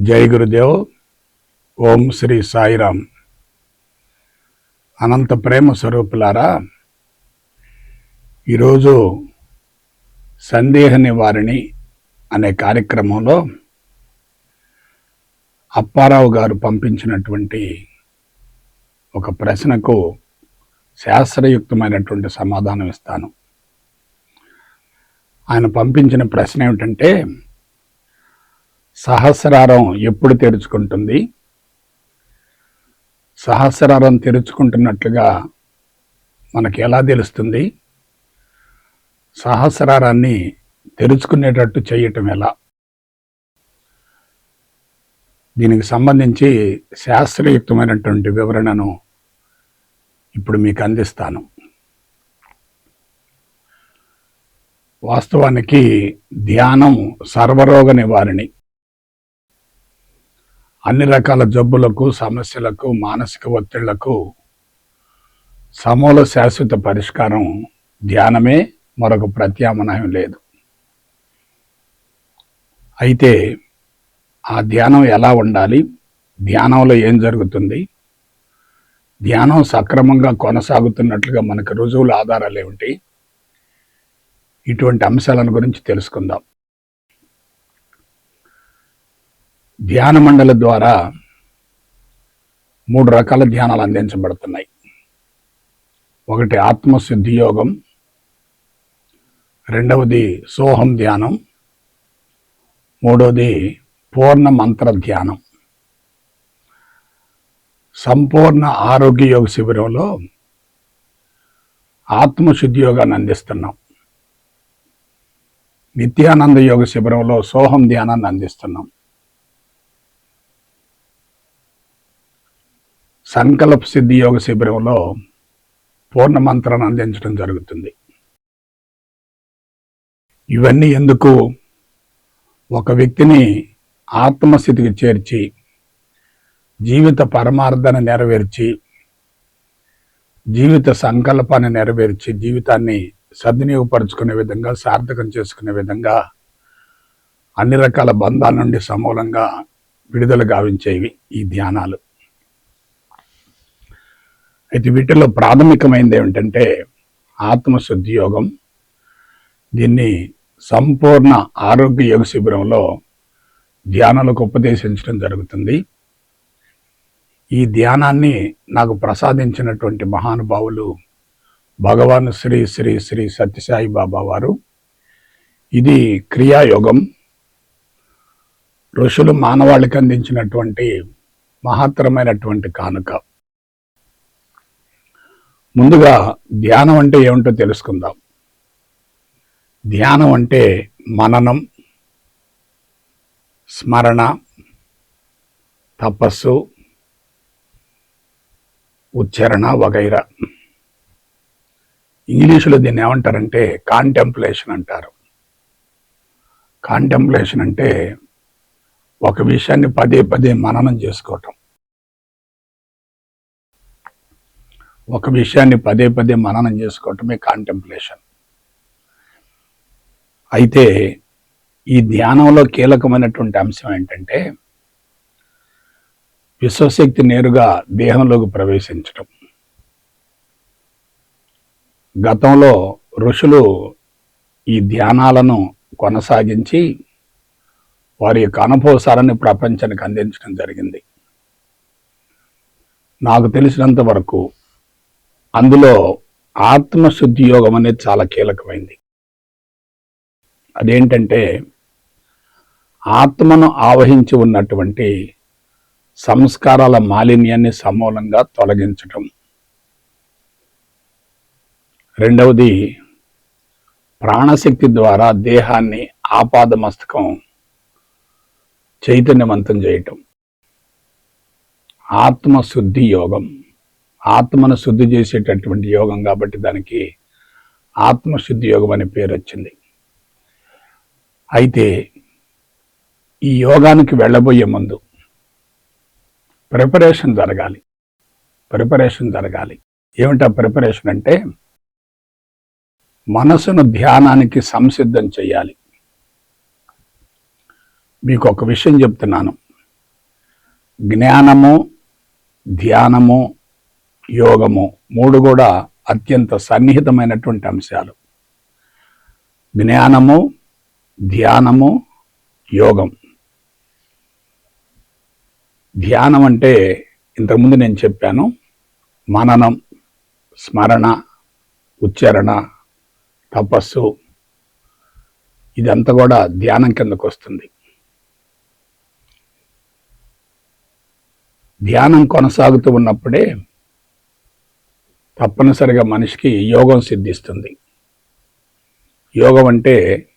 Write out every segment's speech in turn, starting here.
జై గురుదేవ్. ఓం శ్రీ సాయిరామ్. అనంత ప్రేమ స్వరూపులారా ఈరోజు సందేహ నివారిణి అనే కార్యక్రమంలో అప్పారావు గారు పంపించినటువంటి ఒక ప్రశ్నకు శాస్త్రయుక్తమైనటువంటి సమాధానం ఇస్తాను. ఆయన పంపించిన ప్రశ్న ఏమిటంటే సహస్రారం ఎప్పుడు తెరుచుకుంటుంది? సహస్రారం తెరుచుకుంటున్నట్లుగా మనకి ఎలా తెలుస్తుంది? సహస్రారాన్ని తెరుచుకునేటట్టు చేయటం ఎలా? దీనికి సంబంధించి శాస్త్రయుక్తమైనటువంటి వివరణను ఇప్పుడు మీకు అందిస్తాను. వాస్తవానికి ధ్యానం సర్వరోగ నివారణి. అన్ని రకాల జబ్బులకు సమస్యలకు మానసిక ఒత్తిళ్ళకు సమూల శాశ్వత పరిష్కారం ధ్యానమే మరొక ప్రత్యామ్నాయం లేదు. అయితే ఆ ధ్యానం ఎలా ఉండాలి? ధ్యానంలో ఏం జరుగుతుంది? ధ్యానం సక్రమంగా కొనసాగుతున్నట్లుగా మనకు రుజువుల ఆధారాలు ఏమిటి? ఇటువంటి అంశాలను గురించి తెలుసుకుందాం. ధ్యాన మండల ద్వారా మూడు రకాల ధ్యానాలు అందించబడుతున్నాయి. ఒకటి ఆత్మసిద్ధి యోగం రెండవది సోహం ధ్యానం మూడవది పూర్ణ మంత్ర ధ్యానం. సంపూర్ణ ఆరోగ్య యోగ శిబిరంలో ఆత్మశుద్ధి యోగాన్ని అందిస్తున్నాం. నిత్యానంద యోగ శిబిరంలో సోహం ధ్యానాన్ని అందిస్తున్నాం. సంకల్ప సిద్ధి యోగ శిబిరంలో పూర్ణ మంత్రాన్ని అందించడం జరుగుతుంది. ఇవన్నీ ఎందుకు? ఒక వ్యక్తిని ఆత్మస్థితికి చేర్చి జీవిత పరమార్థాన్ని నెరవేర్చి జీవిత సంకల్పాన్ని నెరవేర్చి జీవితాన్ని సద్వినియోగపరుచుకునే విధంగా సార్థకం చేసుకునే విధంగా అన్ని రకాల బంధాల నుండి సమూలంగా విడుదల గావించేవి ఈ ధ్యానాలు. అయితే వీటిలో ప్రాథమికమైనది ఏమిటంటే ఆత్మశుద్ధి యోగం దీన్ని సంపూర్ణ ఆరోగ్య యోగ శిబిరంలో ధ్యానాలకు ఉపదేశించడం జరుగుతుంది. ఈ ధ్యానాన్ని నాకు ప్రసాదించినటువంటి మహానుభావులు భగవాన్ శ్రీ శ్రీ శ్రీ సత్యసాయి బాబా వారు. ఇది క్రియాయోగం. ఋషులు మానవాళికి అందించినటువంటి మహత్తరమైనటువంటి కానుక. ముందుగా ధ్యానం అంటే ఏమిటో తెలుసుకుందాం. ధ్యానం అంటే మననం స్మరణ తపస్సు ఉచ్చారణ వగైరా. ఇంగ్లీషులో దీన్ని ఏమంటారంటే కాంటెంప్లేషన్ అంటారు. కాంటెంప్లేషన్ అంటే ఒక విషయాన్ని పదే పదే మననం చేసుకోవటం. ఒక విషయాన్ని పదే పదే మననం చేసుకోవటమే కాంటెంప్లేషన్ అయితే ఈ ధ్యానంలో కీలకమైనటువంటి అంశం ఏంటంటే విశ్వశక్తి నేరుగా దేహంలోకి ప్రవేశించటం. గతంలో ఋషులు ఈ ధ్యానాలను కొనసాగించి వారి యొక్క అనుభవసారాన్ని ప్రపంచానికి అందించడం జరిగింది. నాకు తెలిసినంత వరకు అందులో ఆత్మశుద్ధి యోగం అనేది చాలా కీలకమైంది. అదేంటంటే ఆత్మను ఆవహించి ఉన్నటువంటి సంస్కారాల మాలిన్యాన్ని సమూలంగా తొలగించటం. రెండవది ప్రాణశక్తి ద్వారా దేహాన్ని ఆపాదమస్తకం చైతన్యవంతం చేయటం. ఆత్మశుద్ధి యోగం. ఆత్మను శుద్ధి చేసేటటువంటి యోగం కాబట్టి దానికి ఆత్మశుద్ధి యోగం అనే పేరు వచ్చింది. అయితే ఈ యోగానికి వెళ్ళబోయే ముందు ప్రిపరేషన్ జరగాలి. ప్రిపరేషన్ జరగాలి. ఏమిటా ప్రిపరేషన్ అంటే మనసును ధ్యానానికి సంసిద్ధం చేయాలి. మీకు ఒక విషయం చెప్తున్నాను. జ్ఞానము ధ్యానము యోగము మూడు కూడా అత్యంత సన్నిహితమైనటువంటి అంశాలు. జ్ఞానము ధ్యానము యోగం. ధ్యానం అంటే ఇంతకుముందు నేను చెప్పాను మననం స్మరణ ఉచ్చారణ తపస్సు ఇదంతా కూడా ధ్యానం కిందకు వస్తుంది. ధ్యానం కొనసాగుతూ ఉన్నప్పుడే తప్పనిసరిగా మనిషికి యోగం సిద్ధిస్తుంది. యోగం అంటే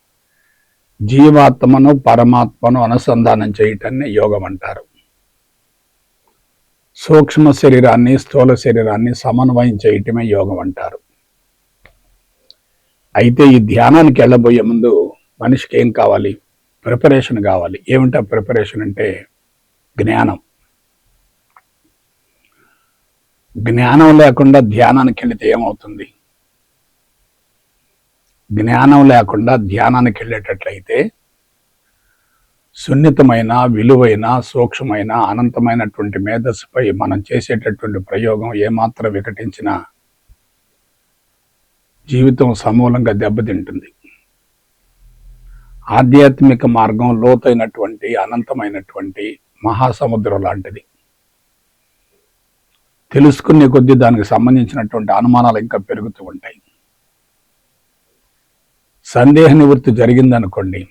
జీవాత్మను పరమాత్మను అనుసంధానం చేయటాన్ని యోగం అంటారు. సూక్ష్మ శరీరాన్ని స్థూల శరీరాన్ని సమన్వయం చేయటమే యోగం అంటారు. అయితే ఈ ధ్యానానికి వెళ్ళబోయే ముందు మనిషికి ఏం కావాలి? ప్రిపరేషన్ కావాలి. ఏమిటా ప్రిపరేషన్ అంటే? జ్ఞానం. జ్ఞానం లేకుండా ధ్యానానికి వెళితే ఏమవుతుంది? జ్ఞానం లేకుండా ధ్యానానికి వెళ్ళేటట్లయితే సున్నితమైన విలువైన సూక్ష్మమైన అనంతమైనటువంటి మేధస్సుపై మనం చేసేటటువంటి ప్రయోగం ఏమాత్రం వికటించినా జీవితం సమూలంగా దెబ్బతింటుంది. ఆధ్యాత్మిక మార్గం లోతైనటువంటి అనంతమైనటువంటి మహాసముద్రం లాంటిది. తెలుసుకునే కొద్దీ దానికి సంబంధించినటువంటి అనుమానాలు ఇంకా పెరుగుతూ ఉంటాయి. సందేహ నివృత్తి జరిగిందనుకోండి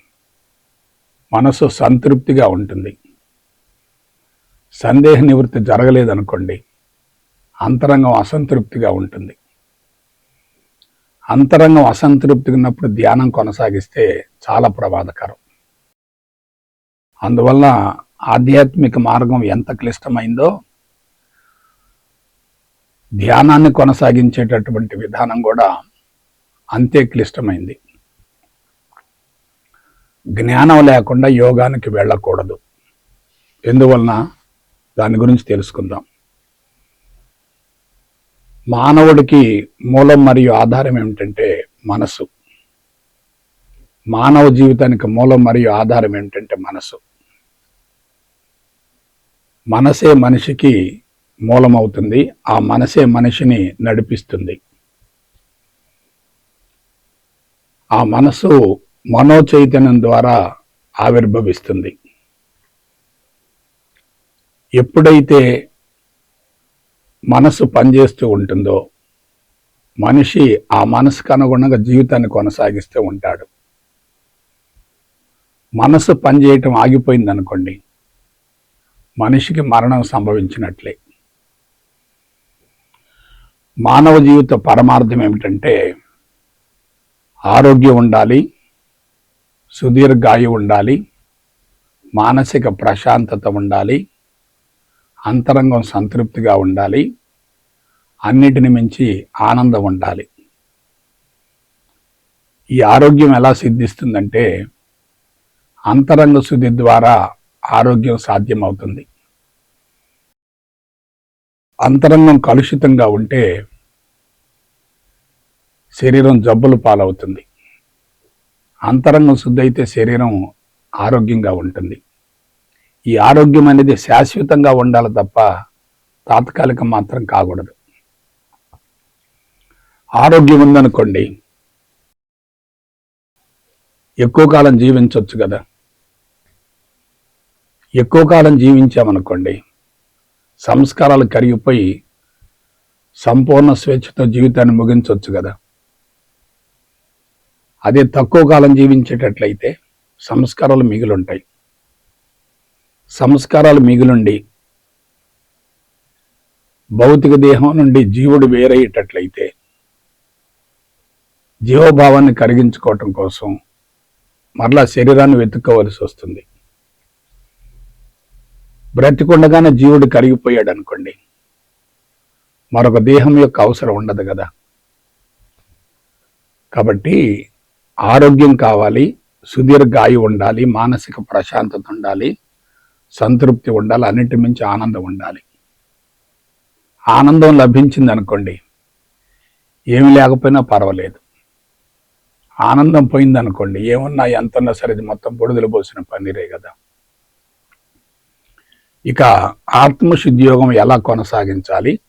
మనసు సంతృప్తిగా ఉంటుంది. సందేహ నివృత్తి జరగలేదనుకోండి అంతరంగం అసంతృప్తిగా ఉంటుంది. అంతరంగం అసంతృప్తిగా ఉన్నప్పుడు ధ్యానం కొనసాగిస్తే చాలా ప్రమాదకరం. అందువల్ల ఆధ్యాత్మిక మార్గం ఎంత క్లిష్టమైందో ధ్యానాన్ని కొనసాగించేటటువంటి విధానం కూడా అంతే క్లిష్టమైంది. జ్ఞానం లేకుండా యోగానికి వెళ్ళకూడదు. ఎందువలన? దాని గురించి తెలుసుకుందాం. మానవుడికి మూలం మరియు ఆధారం ఏమిటంటే మనసు. మానవ జీవితానికి మూలం మరియు ఆధారం ఏమిటంటే మనసు. మనసే మనిషికి మూలమవుతుంది. ఆ మనసే మనిషిని నడిపిస్తుంది. ఆ మనసు మనో చైతన్యం ద్వారా ఆవిర్భవిస్తుంది. ఎప్పుడైతే మనసు పనిచేస్తూ ఉంటుందో మనిషి ఆ మనసుకు అనుగుణంగా జీవితాన్ని కొనసాగిస్తూ ఉంటాడు. మనసు పనిచేయటం ఆగిపోయింది అనుకోండి మనిషికి మరణం సంభవించినట్లే. మానవ జీవిత పరమార్థం ఏమిటంటే ఆరోగ్యం ఉండాలి సుదీర్ఘాయు ఉండాలి మానసిక ప్రశాంతత ఉండాలి అంతరంగం సంతృప్తిగా ఉండాలి అన్నిటిని మించి ఆనందం ఉండాలి. ఈ ఆరోగ్యం ఎలా సిద్ధిస్తుందంటే అంతరంగ శుద్ధి ద్వారా ఆరోగ్యం సాధ్యమవుతుంది. అంతరంగం కలుషితంగా ఉంటే శరీరం జబ్బులు పాలవుతుంది. అంతరంగం శుద్ధి అయితే శరీరం ఆరోగ్యంగా ఉంటుంది. ఈ ఆరోగ్యం అనేది శాశ్వతంగా ఉండాలి తప్ప తాత్కాలికం మాత్రం కాకూడదు. ఆరోగ్యం ఉందనుకోండి ఎక్కువ కాలం జీవించవచ్చు కదా. ఎక్కువ కాలం జీవించామనుకోండి సంస్కారాలు కరిగిపోయి సంపూర్ణ స్వేచ్ఛతో జీవితాన్ని ముగించవచ్చు కదా. అదే తక్కువ కాలం జీవించేటట్లయితే సంస్కారాలు మిగిలుంటాయి. సంస్కారాలు మిగులుండి భౌతిక దేహం నుండి జీవుడు వేరయ్యేటట్లయితే జీవభావాన్ని కరిగించుకోవటం కోసం మరలా శరీరాన్ని వెతుక్కోవలసి వస్తుంది. బ్రతికుండగానే జీవుడు కరిగిపోయాడు అనుకోండి. మరొక దేహం యొక్క అవసరం ఉండదు కదా. కాబట్టి ఆరోగ్యం కావాలి సుదీర్ఘాయు ఉండాలి మానసిక ప్రశాంతత ఉండాలి సంతృప్తి ఉండాలి అన్నిటి మించి ఆనందం ఉండాలి. ఆనందం లభించింది అనుకోండి ఏమి లేకపోయినా పర్వాలేదు. ఆనందం పోయిందనుకోండి ఏమున్నా ఎంతన్నా సరే మొత్తం బుడిదలు పోసిన పనిరే కదా. ఇక ఆత్మశుద్ధియోగం ఎలా కొనసాగించాలి?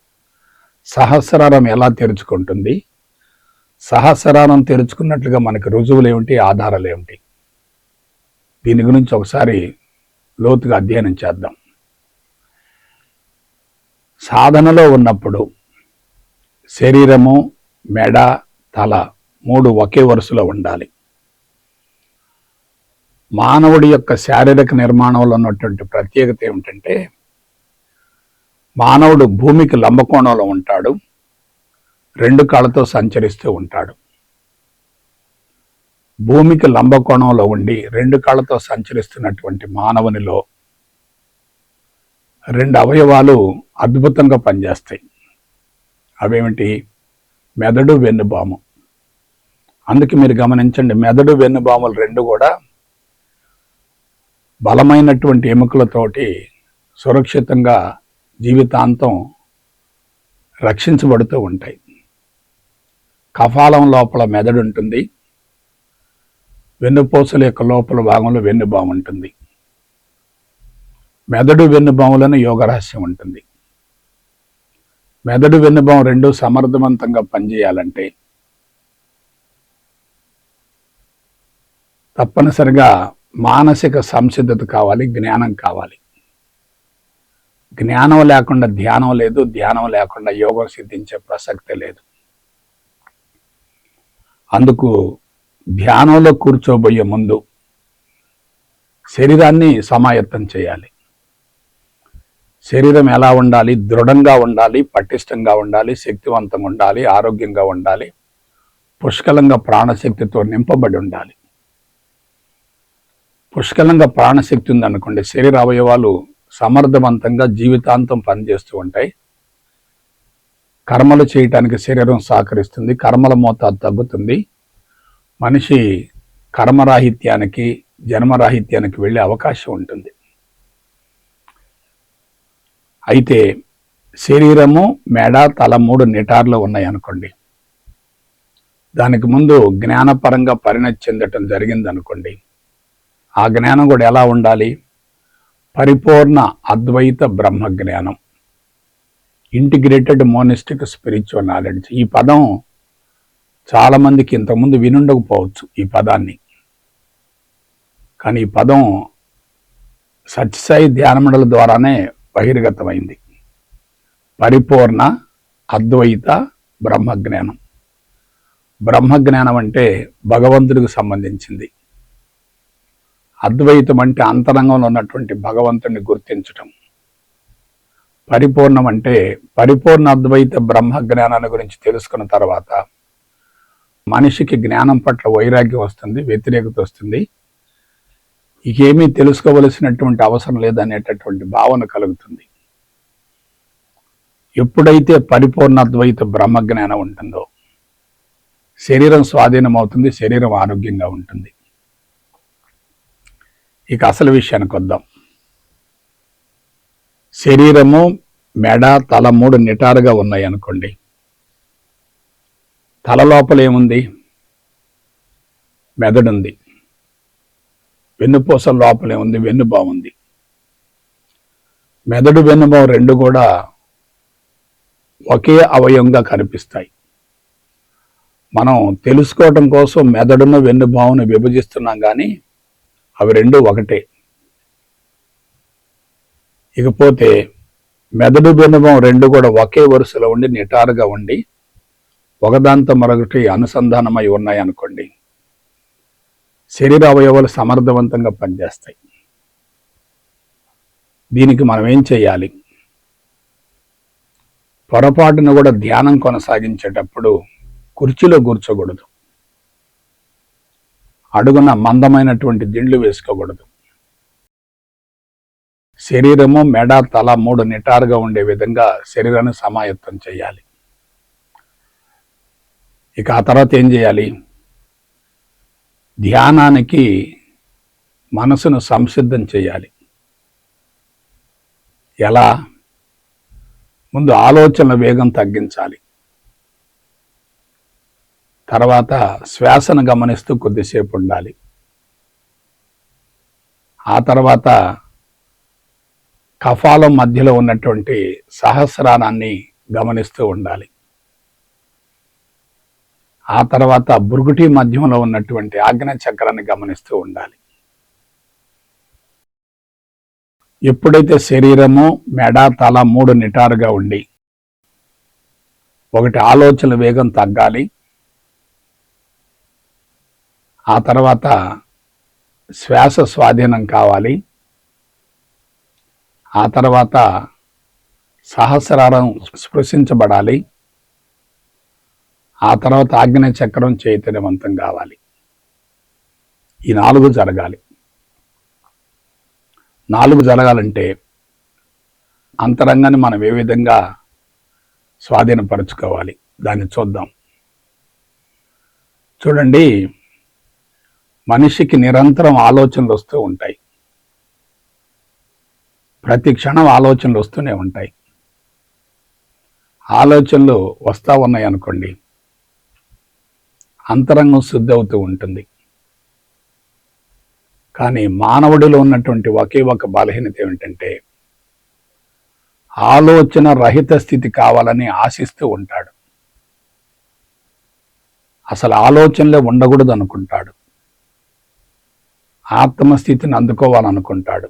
సహస్రారం ఎలా తెరుచుకుంటుంది? సహస్రారం తెరుచుకున్నట్లుగా మనకి రుజువులు ఏమిటి? ఆధారాలు ఏమిటి? దీని గురించి ఒకసారి లోతుగా అధ్యయనం చేద్దాం. సాధనలో ఉన్నప్పుడు శరీరము మెడ తల మూడు ఒకే వరుసలో ఉండాలి. మానవుడి యొక్క శారీరక నిర్మాణంలో ఉన్నటువంటి ప్రత్యేకత ఏమిటంటే మానవుడు భూమికి లంబకోణంలో ఉంటాడు రెండు కాళ్ళతో సంచరిస్తూ ఉంటాడు. భూమికి లంబకోణంలో ఉండి రెండు కాళ్ళతో సంచరిస్తున్నటువంటి మానవునిలో రెండు అవయవాలు అద్భుతంగా పనిచేస్తాయి. అవేమిటి? మెదడు వెన్నుబాము. అందుకే మీరు గమనించండి మెదడు వెన్నుబాములు రెండు కూడా బలమైనటువంటి ఎముకలతోటి సురక్షితంగా జీవితాంతం రక్షించబడుతూ ఉంటాయి. కఫాలం లోపల మెదడు ఉంటుంది వెన్నుపూసల యొక్క లోపల భాగంలో వెన్నుబాము ఉంటుంది. మెదడు వెన్నుబాములను యోగరహస్యం ఉంటుంది. మెదడు వెన్నుభావం రెండు సమర్థవంతంగా పనిచేయాలంటే తప్పనిసరిగా మానసిక సంసిద్ధత కావాలి జ్ఞానం కావాలి. జ్ఞానం లేకుండా ధ్యానం లేదు ధ్యానం లేకుండా యోగం సిద్ధించే ప్రసక్తే లేదు. అందుకు ధ్యానంలో కూర్చోబోయే ముందు శరీరాన్ని సమాయత్తం చేయాలి. శరీరం ఎలా ఉండాలి? దృఢంగా ఉండాలి పటిష్టంగా ఉండాలి శక్తివంతంగా ఉండాలి ఆరోగ్యంగా ఉండాలి పుష్కలంగా ప్రాణశక్తితో నింపబడి ఉండాలి. పుష్కలంగా ప్రాణశక్తి ఉందనుకోండి శరీర అవయవాలు సమర్థవంతంగా జీవితాంతం పనిచేస్తూ ఉంటాయి. కర్మలు చేయటానికి శరీరం సహకరిస్తుంది కర్మల మోతాదు తగ్గుతుంది. మనిషి కర్మరాహిత్యానికి జన్మరాహిత్యానికి వెళ్ళే అవకాశం ఉంటుంది. అయితే శరీరము మెడ తల మూడు నిటార్లు ఉన్నాయి అనుకోండి. దానికి ముందు జ్ఞానపరంగా పరిణతి చెందటం జరిగింది అనుకోండి ఆ జ్ఞానం కూడా ఎలా ఉండాలి? పరిపూర్ణ అద్వైత బ్రహ్మ జ్ఞానం ఇంటిగ్రేటెడ్ మోనిస్టిక్ స్పిరిచువల్ నాలెడ్జ్. ఈ పదం చాలామందికి ఇంతకుముందు వినుండకపోవచ్చు ఈ పదాన్ని. కానీ ఈ పదం సత్యసాయి ధ్యానమండల ద్వారానే బహిర్గతమైంది. పరిపూర్ణ అద్వైత బ్రహ్మజ్ఞానం. బ్రహ్మజ్ఞానం అంటే భగవంతుడికి సంబంధించింది. అద్వైతం అంటే అంతరంగంలో ఉన్నటువంటి భగవంతుని గుర్తించటం. పరిపూర్ణం అంటే పరిపూర్ణ అద్వైత బ్రహ్మ జ్ఞానాన్ని గురించి తెలుసుకున్న తర్వాత మనిషికి జ్ఞానం పట్ల వైరాగ్యం వస్తుంది వ్యతిరేకత వస్తుంది. ఇకేమీ తెలుసుకోవలసినటువంటి అవసరం లేదనేటటువంటి భావన కలుగుతుంది. ఎప్పుడైతే పరిపూర్ణ అద్వైత బ్రహ్మజ్ఞానం ఉంటుందో శరీరం స్వాధీనం అవుతుంది శరీరం ఆరోగ్యంగా ఉంటుంది. ఇక అసలు విషయానికి వద్దాం. శరీరము మెడ తల మూడు నిటారుగా ఉన్నాయి అనుకోండి. తల లోపల ఏముంది? మెదడుంది. వెన్నుపూస లోపల ఏముంది? వెన్ను ఉంది మెదడు వెన్నుబావు రెండు కూడా ఒకే అవయవంగా కనిపిస్తాయి. మనం తెలుసుకోవటం కోసం మెదడును వెన్నుబావును విభజిస్తున్నాం కానీ అవి రెండు ఒకటే. ఇకపోతే మెదడు బింబం రెండు కూడా ఒకే వరుసలో ఉండి నిటారుగా ఉండి ఒకదాంతో మరొకటి అనుసంధానమై ఉన్నాయి అనుకోండి శరీర అవయవాలు సమర్థవంతంగా పనిచేస్తాయి. దీనికి మనం ఏం చేయాలి? పొరపాటును కూడా ధ్యానం కొనసాగించేటప్పుడు కుర్చీలో కూర్చోకూడదు. అడుగున మందమైనటువంటి దిండ్లు వేసుకోకూడదు శరీరము మెడ తల మూడు నిటారుగా ఉండే విధంగా శరీరాన్ని సమాయత్తం చేయాలి. ఇక ఆ తర్వాత ఏం చేయాలి? ధ్యానానికి మనసును సంసిద్ధం చేయాలి. ఎలా? ముందు ఆలోచనల వేగం తగ్గించాలి. తర్వాత శ్వాసను గమనిస్తూ కొద్దిసేపు ఉండాలి. ఆ తర్వాత కఫాలం మధ్యలో ఉన్నటువంటి సహస్రానాన్ని గమనిస్తూ ఉండాలి. ఆ తర్వాత బురుగుటి మధ్యంలో ఉన్నటువంటి ఆజ్ఞ చక్రాన్ని గమనిస్తూ ఉండాలి. ఎప్పుడైతే శరీరము మెడ తల మూడు నిటారుగా ఉండి ఒకటి ఆలోచన వేగం తగ్గాలి ఆ తర్వాత శ్వాస స్వాధీనం కావాలి. ఆ తర్వాత సహస్రారం స్పృశించబడాలి. ఆ తర్వాత ఆగ్నేయ చక్రం చైతన్యవంతం కావాలి. ఈ నాలుగు జరగాలి. నాలుగు జరగాలంటే అంతరంగాన్ని మనం ఏ విధంగా స్వాధీనపరచుకోవాలి? దాన్ని చూద్దాం. చూడండి. మనిషికి నిరంతరం ఆలోచనలు వస్తూ ఉంటాయి. ప్రతి క్షణం ఆలోచనలు వస్తూనే ఉంటాయి. ఆలోచనలు వస్తూ ఉన్నాయి అనుకోండి అంతరంగం శుద్ధి అవుతూ ఉంటుంది. కానీ మానవుడిలో ఉన్నటువంటి ఒకే ఒక బలహీనత ఏమిటంటే ఆలోచన రహిత స్థితి కావాలని ఆశిస్తూ ఉంటాడు. అసలు ఆలోచనలే ఉండకూడదు అనుకుంటాడు ఆత్మస్థితిని అందుకోవాలనుకుంటాడు.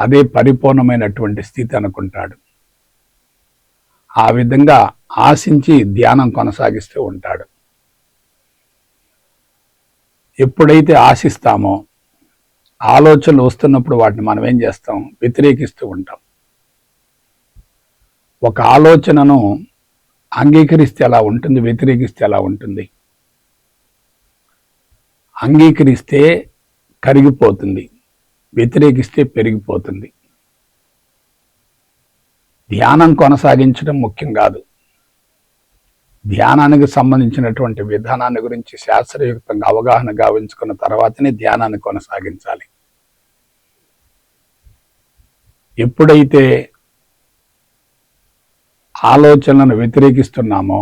అదే పరిపూర్ణమైనటువంటి స్థితి అనుకుంటాడు. ఆ విధంగా ఆశించి ధ్యానం కొనసాగిస్తూ ఉంటాడు. ఎప్పుడైతే ఆశిస్తామో ఆలోచనలు వస్తున్నప్పుడు వాటిని మనం ఏం చేస్తాం? వ్యతిరేకిస్తూ ఉంటాం. ఒక ఆలోచనను అంగీకరిస్తే ఎలా ఉంటుంది? వ్యతిరేకిస్తే ఎలా ఉంటుంది? అంగీకరిస్తే కరిగిపోతుంది. వ్యతిరేకిస్తే పెరిగిపోతుంది. ధ్యానం కొనసాగించడం ముఖ్యం కాదు. ధ్యానానికి సంబంధించినటువంటి విధానాన్ని గురించి శాస్త్రయుక్తంగా అవగాహన గావించుకున్న తర్వాతనే ధ్యానాన్ని కొనసాగించాలి. ఎప్పుడైతే ఆలోచనలను వ్యతిరేకిస్తున్నామో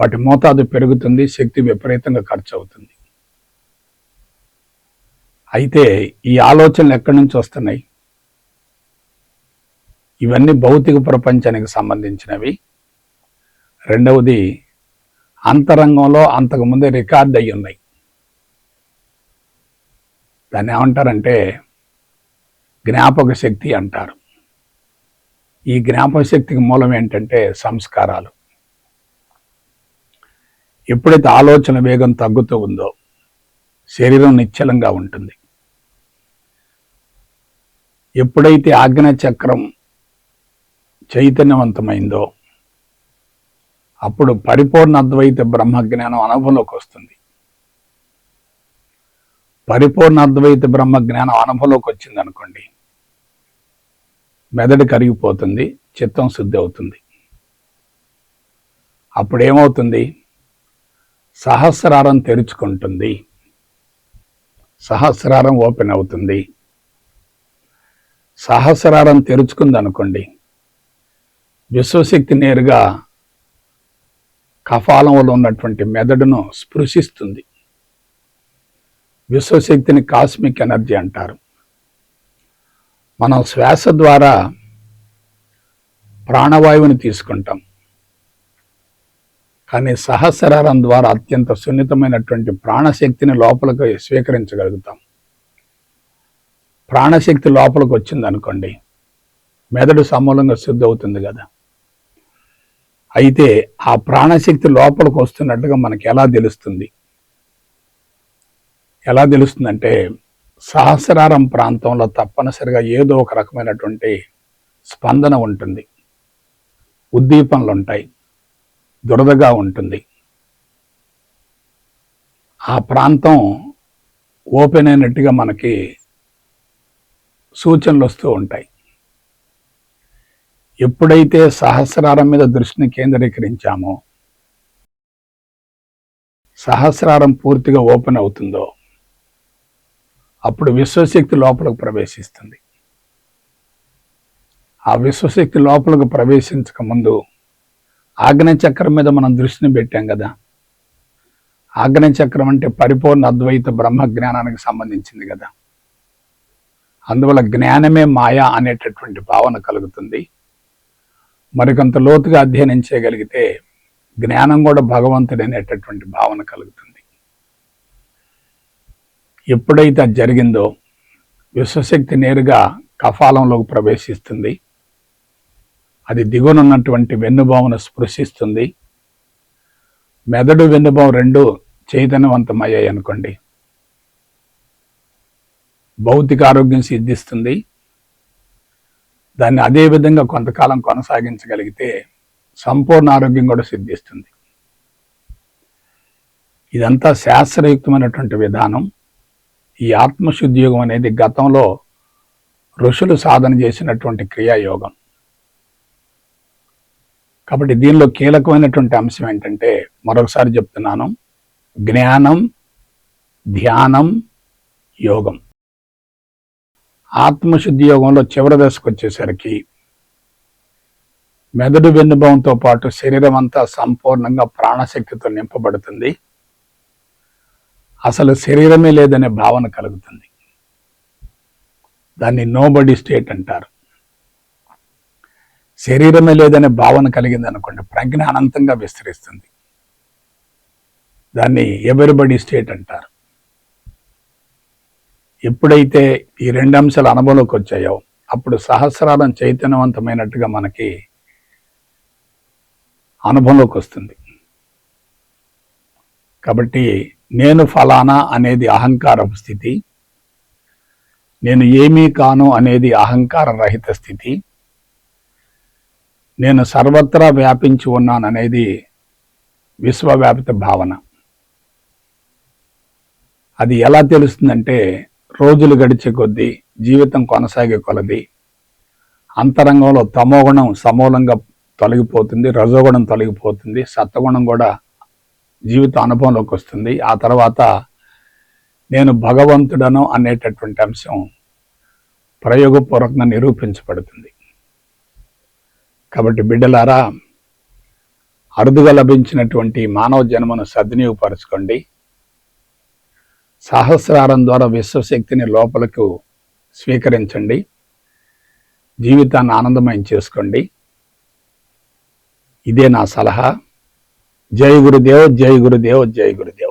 వాటి మోతాదు పెరుగుతుంది శక్తి విపరీతంగా ఖర్చు అవుతుంది అయితే ఈ ఆలోచనలు ఎక్కడి నుంచి వస్తున్నాయి? ఇవన్నీ భౌతిక ప్రపంచానికి సంబంధించినవి. రెండవది అంతరంగంలో అంతకుముందే రికార్డ్ అయి ఉన్నాయి. దాన్ని ఏమంటారంటే జ్ఞాపక శక్తి అంటారు. ఈ జ్ఞాపక శక్తికి మూలం ఏంటంటే సంస్కారాలు. ఎప్పుడైతే ఆలోచన వేగం తగ్గుతూ ఉందో శరీరం నిశ్చలంగా ఉంటుంది. ఎప్పుడైతే ఆజ్ఞ చక్రం చైతన్యవంతమైందో అప్పుడు పరిపూర్ణ అద్వైత బ్రహ్మజ్ఞానం అనుభవంలోకి వస్తుంది. పరిపూర్ణ అద్వైత బ్రహ్మజ్ఞానం అనుభవంలోకి వచ్చింది అనుకోండి మెదడు కరిగిపోతుంది చిత్తం శుద్ధి అవుతుంది. అప్పుడు ఏమవుతుంది సహస్రారం తెరుచుకుంటుంది. సహస్రారం ఓపెన్ అవుతుంది. సహస్రారం తెరుచుకుంది అనుకోండి విశ్వశక్తి నేరుగా కఫాలంలో ఉన్నటువంటి మెదడును స్పృశిస్తుంది. విశ్వశక్తిని కాస్మిక్ ఎనర్జీ అంటారు. మనం శ్వాస ద్వారా ప్రాణవాయువుని తీసుకుంటాం. కానీ సహస్రారం ద్వారా అత్యంత సున్నితమైనటువంటి ప్రాణశక్తిని లోపలికి స్వీకరించగలుగుతాం. ప్రాణశక్తి లోపలికి వచ్చింది అనుకోండి మెదడు సమూలంగా శుద్ధి అవుతుంది కదా. అయితే ఆ ప్రాణశక్తి లోపలికి వస్తున్నట్టుగా మనకి ఎలా తెలుస్తుంది? ఎలా తెలుస్తుందంటే సహస్రారం ప్రాంతంలో తప్పనిసరిగా ఏదో ఒక రకమైనటువంటి స్పందన ఉంటుంది. ఉద్దీపనలు ఉంటాయి. దురదగా ఉంటుంది. ఆ ప్రాంతం ఓపెన్ అయినట్టుగా మనకి సూచనలు వస్తూ ఉంటాయి. ఎప్పుడైతే సహస్రారం మీద దృష్టిని కేంద్రీకరించామో సహస్రారం పూర్తిగా ఓపెన్ అవుతుందో అప్పుడు విశ్వశక్తి లోపలకు ప్రవేశిస్తుంది. ఆ విశ్వశక్తి లోపలకు ప్రవేశించక ముందు ఆగ్నేయ చక్రం మీద మనం దృష్టిని పెట్టాం కదా. ఆగ్నేయ చక్రం అంటే పరిపూర్ణ అద్వైత బ్రహ్మ జ్ఞానానికి సంబంధించింది కదా. అందువల్ల జ్ఞానమే మాయా అనేటటువంటి భావన కలుగుతుంది. మరికొంత లోతుగా అధ్యయనం చేయగలిగితే జ్ఞానం కూడా భగవంతుడు అనేటటువంటి భావన కలుగుతుంది. ఎప్పుడైతే అది జరిగిందో విశ్వశక్తి నేరుగా కఫాలంలోకి ప్రవేశిస్తుంది. అది దిగునున్నటువంటి వెన్నుభావను స్పృశిస్తుంది. మెదడు వెన్నుభావం రెండు చైతన్యవంతమయ్యాయి అనుకోండి. భౌతిక ఆరోగ్యం సిద్ధిస్తుంది. దాన్ని అదే విధంగా కొంతకాలం కొనసాగించగలిగితే సంపూర్ణ ఆరోగ్యం కూడా సిద్ధిస్తుంది. ఇదంతా శాస్త్రయుక్తమైనటువంటి విధానం. ఈ ఆత్మశుద్ధి యోగం అనేది గతంలో ఋషులు సాధన చేసినటువంటి క్రియాయోగం. కాబట్టి దీనిలో కీలకమైనటువంటి అంశం ఏంటంటే మరొకసారి చెప్తున్నాను. జ్ఞానం ధ్యానం యోగం. ఆత్మశుద్ధి యోగంలో చివరి దశకు వచ్చేసరికి మెదడు వెన్నుభవంతో పాటు శరీరం అంతా సంపూర్ణంగా ప్రాణశక్తితో నింపబడుతుంది. అసలు శరీరమే లేదనే భావన కలుగుతుంది. దాన్ని నోబడి స్టేట్ అంటారు. శరీరమే లేదనే భావన కలిగింది అనుకోండి ప్రజ్ఞ అనంతంగా విస్తరిస్తుంది. దాన్ని ఎవరిబడి స్టేట్ అంటారు. ఎప్పుడైతే ఈ రెండు అంశాలు అనుభవంలోకి వచ్చాయో అప్పుడు సహస్రారం చైతన్యవంతమైనట్టుగా మనకి అనుభవంలోకి వస్తుంది. కాబట్టి నేను ఫలానా అనేది అహంకారపు స్థితి నేను ఏమీ కాను అనేది అహంకార రహిత స్థితి నేను సర్వత్రా వ్యాపించి ఉన్నాను అనేది విశ్వవ్యాపిత భావన. అది ఎలా తెలుస్తుందంటే రోజులు గడిచే కొద్దీ జీవితం కొనసాగే కొలది. అంతరంగంలో తమోగుణం సమూలంగా తొలగిపోతుంది రజోగుణం తొలగిపోతుంది సత్వగుణం కూడా జీవిత అనుభవంలోకి వస్తుంది. ఆ తర్వాత నేను భగవంతుడను అనేటటువంటి అంశం ప్రయోగపూర్వకంగా నిరూపించబడుతుంది. కాబట్టి బిడ్డలారా అరుదుగా లభించినటువంటి మానవ జన్మను సద్వినియోగపరచుకోండి. సహస్రారం ద్వారా విశ్వశక్తిని లోపలకు స్వీకరించండి. జీవితాన్ని ఆనందమయం చేసుకోండి. ఇదే నా సలహా. జై గురుదేవ్ జై గురుదేవ్ జై గురుదేవ్.